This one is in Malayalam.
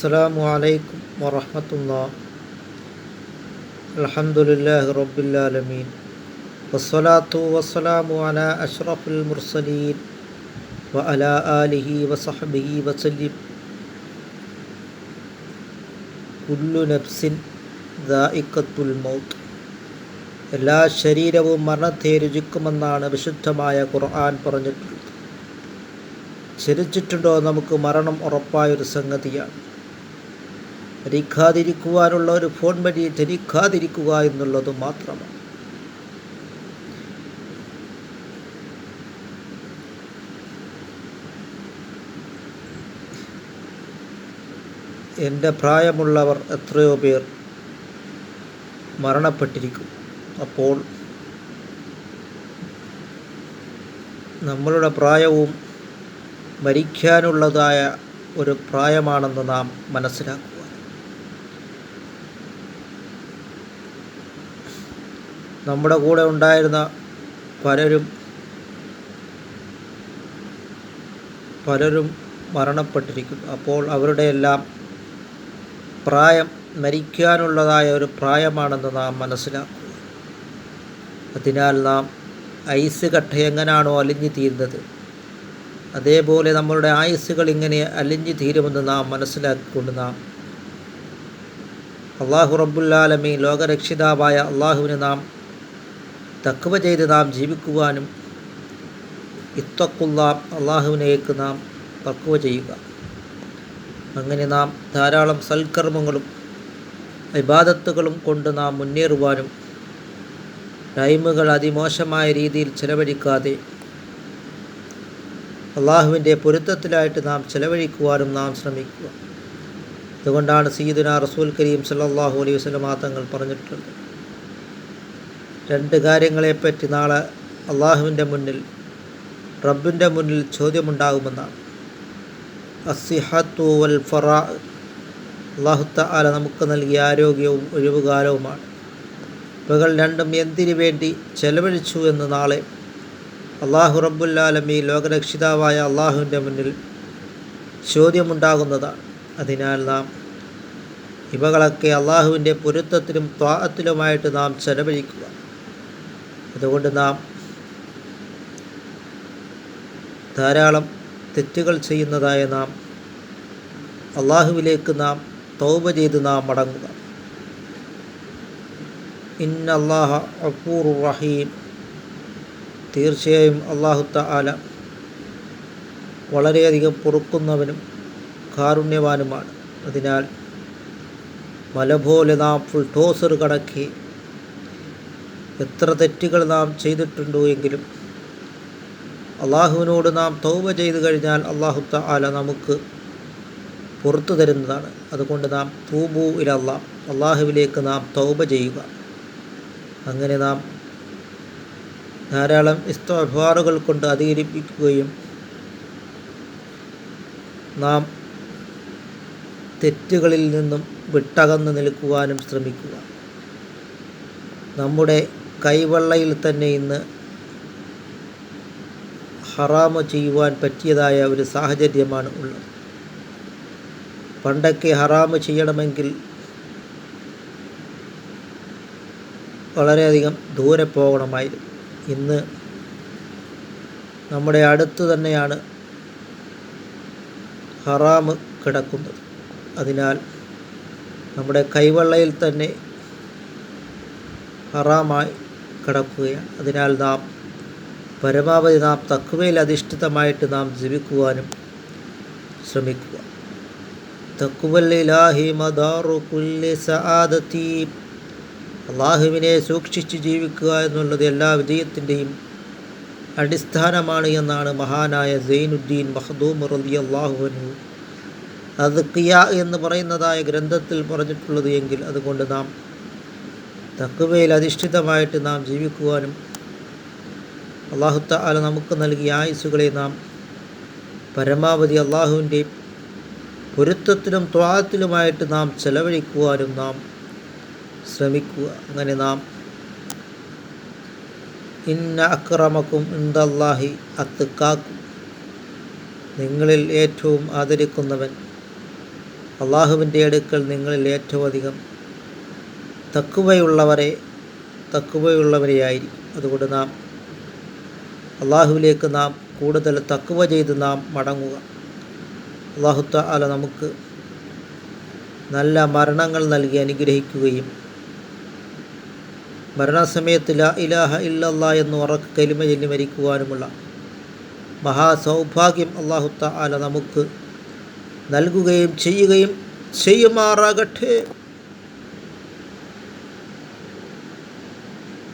السلام عليكم ورحمة الله الحمد لله رب العالمين والصلاة والسلام على أشرف المرسلين وعلى آله وصحبه وسلم كل نفس ذائقة الموت എല്ലാ ശരീരവും മരണത്തെ രുചിക്കുമെന്നാണ് വിശുദ്ധമായ ഖുർആൻ പറഞ്ഞിട്ടുള്ളത് ചരിച്ചിട്ടുണ്ടോ നമുക്ക് മരണം ഉറപ്പായൊരു സംഗതിയാണ് ധരിക്കാതിരിക്കുവാനുള്ള ഒരു ഫോൺ വഴി ധരിക്കാതിരിക്കുക എന്നുള്ളത് മാത്രമാണ്. എന്റെ പ്രായമുള്ളവർ എത്രയോ പേർ മരണപ്പെട്ടിരിക്കും. അപ്പോൾ നമ്മളുടെ പ്രായവും മരിക്കാനുള്ളതായ ഒരു പ്രായമാണെന്ന് നാം മനസ്സിലാക്കുക നമ്മുടെ കൂടെ ഉണ്ടായിരുന്ന പലരും പലരും മരണപ്പെട്ടിരിക്കുന്നു. അപ്പോൾ അവരുടെയെല്ലാം പ്രായം മരിക്കാനുള്ളതായ ഒരു പ്രായമാണെന്ന് നാം മനസ്സിലാക്കുക അതിനാൽ നാം ഐസ് കട്ട എങ്ങനെയാണോ അലിഞ്ഞു തീരുന്നത് അതേപോലെ നമ്മളുടെ ആയുസ്സുകൾ ഇങ്ങനെ അലിഞ്ഞു തീരുമെന്ന് നാം മനസ്സിലാക്കിക്കൊണ്ട് നാം അള്ളാഹു റബ്ബുല്ലാലമി ലോകരക്ഷിതാവായ അള്ളാഹുവിന് നാം തക്കവ ചെയ്ത് നാം ജീവിക്കുവാനും ഇത്തക്കുള്ള അള്ളാഹുവിനേക്ക് നാം തക്കവ ചെയ്യുക. അങ്ങനെ നാം ധാരാളം സൽക്കർമ്മങ്ങളും വിവാദത്തുകളും കൊണ്ട് നാം മുന്നേറുവാനും ടൈമുകൾ അതിമോശമായ രീതിയിൽ ചെലവഴിക്കാതെ അള്ളാഹുവിന്റെ പൊരുത്തത്തിലായിട്ട് നാം ചെലവഴിക്കുവാനും നാം ശ്രമിക്കുക. അതുകൊണ്ടാണ് സീദുന റസൂൽ കരീം സല്ലാഹു അലൈഹി വസ്ലമാ തങ്ങൾ പറഞ്ഞിട്ടുള്ളത്. രണ്ട് കാര്യങ്ങളെപ്പറ്റി നാളെ അള്ളാഹുവിന്റെ മുന്നിൽ റബ്ബിന്റെ മുന്നിൽ ചോദ്യമുണ്ടാകുമെന്നാണ്. അസിഹത്തു വൽ ഫറ അള്ളാഹുത്ത ആല നമുക്ക് നൽകിയ ആരോഗ്യവും ഒഴിവുകാലവുമാണ്. ഇവകൾ രണ്ടും എന്തിനു വേണ്ടി ചെലവഴിച്ചു എന്ന് നാളെ അള്ളാഹു റബ്ബുല്ലാലമി ലോകരക്ഷിതാവായ അള്ളാഹുവിന്റെ മുന്നിൽ ചോദ്യമുണ്ടാകുന്നതാണ്. അതിനാൽ നാം ഇവകളൊക്കെ അള്ളാഹുവിന്റെ പൊരുത്തത്തിലും ത്വാഹത്തിലുമായിട്ട് നാം ചെലവഴിക്കുക. അതുകൊണ്ട് നാം ധാരാളം തെറ്റുകൾ ചെയ്യുന്നതായ നാം അള്ളാഹുവിലേക്ക് നാം തൗബ ചെയ്ത് നാം മടങ്ങുക. ഇന്നല്ലാഹ അഫൂർ റഹീം. തീർച്ചയായും അള്ളാഹു ആല വളരെയധികം പൊറുക്കുന്നവനും കാരുണ്യവാനുമാണ്. അതിനാൽ മല പോലെ നാം ഫുൾ ടോസർ കടക്കി എത്ര തെറ്റുകൾ നാം ചെയ്തിട്ടുണ്ടോ എങ്കിലും അള്ളാഹുവിനോട് നാം തൗബ ചെയ്തു കഴിഞ്ഞാൽ അള്ളാഹു ആല നമുക്ക് പുറത്തു തരുന്നതാണ്. അതുകൊണ്ട് നാം തൂബു ഇലല്ല അള്ളാഹുവിലേക്ക് നാം തൗബ ചെയ്യുക. അങ്ങനെ നാം ധാരാളം ഇസ്തഫാറുകൾ കൊണ്ട് അധികരിപ്പിക്കുകയും നാം തെറ്റുകളിൽ നിന്നും വിട്ടകന്ന് നിൽക്കുവാനും ശ്രമിക്കുക. നമ്മുടെ കൈവെള്ളയിൽ തന്നെ ഇന്ന് ഹറാമ് ചെയ്യുവാൻ പറ്റിയതായ ഒരു സാഹചര്യമാണ് ഉള്ളത്. പണ്ടൊക്കെ ഹറാമ് ചെയ്യണമെങ്കിൽ വളരെയധികം ദൂരെ പോകണമായിരുന്നു. ഇന്ന് നമ്മുടെ അടുത്ത് തന്നെയാണ് ഹറാമ് കിടക്കുന്നത്. അതിനാൽ നമ്മുടെ കൈവെള്ളയിൽ തന്നെ ഹറാമായി കിടക്കുകയാണ്. അതിനാൽ നാം പരമാവധി നാം തക്കുവയിൽ അധിഷ്ഠിതമായിട്ട് നാം ജീവിക്കുവാനും ശ്രമിക്കുക. അള്ളാഹുവിനെ സൂക്ഷിച്ച് ജീവിക്കുക എന്നുള്ളത് എല്ലാ വിജയത്തിന്റെയും അടിസ്ഥാനമാണ് എന്നാണ് മഹാനായ സൈനുദ്ദീൻ മഹദൂം റബി അള്ളാഹുവിനു അത് കിയ എന്ന് പറയുന്നതായ ഗ്രന്ഥത്തിൽ പറഞ്ഞിട്ടുള്ളത് എങ്കിൽ അതുകൊണ്ട് നാം തക്കുവയിൽ അധിഷ്ഠിതമായിട്ട് നാം ജീവിക്കുവാനും അള്ളാഹുത്ത അല നമുക്ക് നൽകിയ ആയുസ്സുകളെ നാം പരമാവധി അള്ളാഹുവിന്റെ പൊരുത്തത്തിലും ത്വാഹത്തിലുമായിട്ട് നാം ചെലവഴിക്കുവാനും നാം ശ്രമിക്കുക. അങ്ങനെ നാം ഇന്ന അക്രമക്കും ഇന്ദല്ലാഹി അത്തുക്കാക്കും നിങ്ങളിൽ ഏറ്റവും ആദരിക്കുന്നവൻ അള്ളാഹുവിന്റെ അടുക്കൽ നിങ്ങളിൽ ഏറ്റവും അധികം തക്കുവയുള്ളവരെ തക്കുവയുള്ളവരെയായിരിക്കും അതുകൊണ്ട് നാം അള്ളാഹുവിലേക്ക് നാം കൂടുതൽ തക്കുവ ചെയ്ത് നാം മടങ്ങുക. അള്ളാഹുത്ത അല നമുക്ക് നല്ല മരണങ്ങൾ നൽകി അനുഗ്രഹിക്കുകയും മരണസമയത്ത് ലാ ഇലാഹ ഇല്ലല്ല എന്ന് ഉറക്ക് കലിമ ചൊല്ലി മരിക്കുവാനുമുള്ള മഹാസൗഭാഗ്യം അള്ളാഹുത്ത അല നമുക്ക് നൽകുകയും ചെയ്യുകയും ചെയ്യുമാറാകട്ടെ.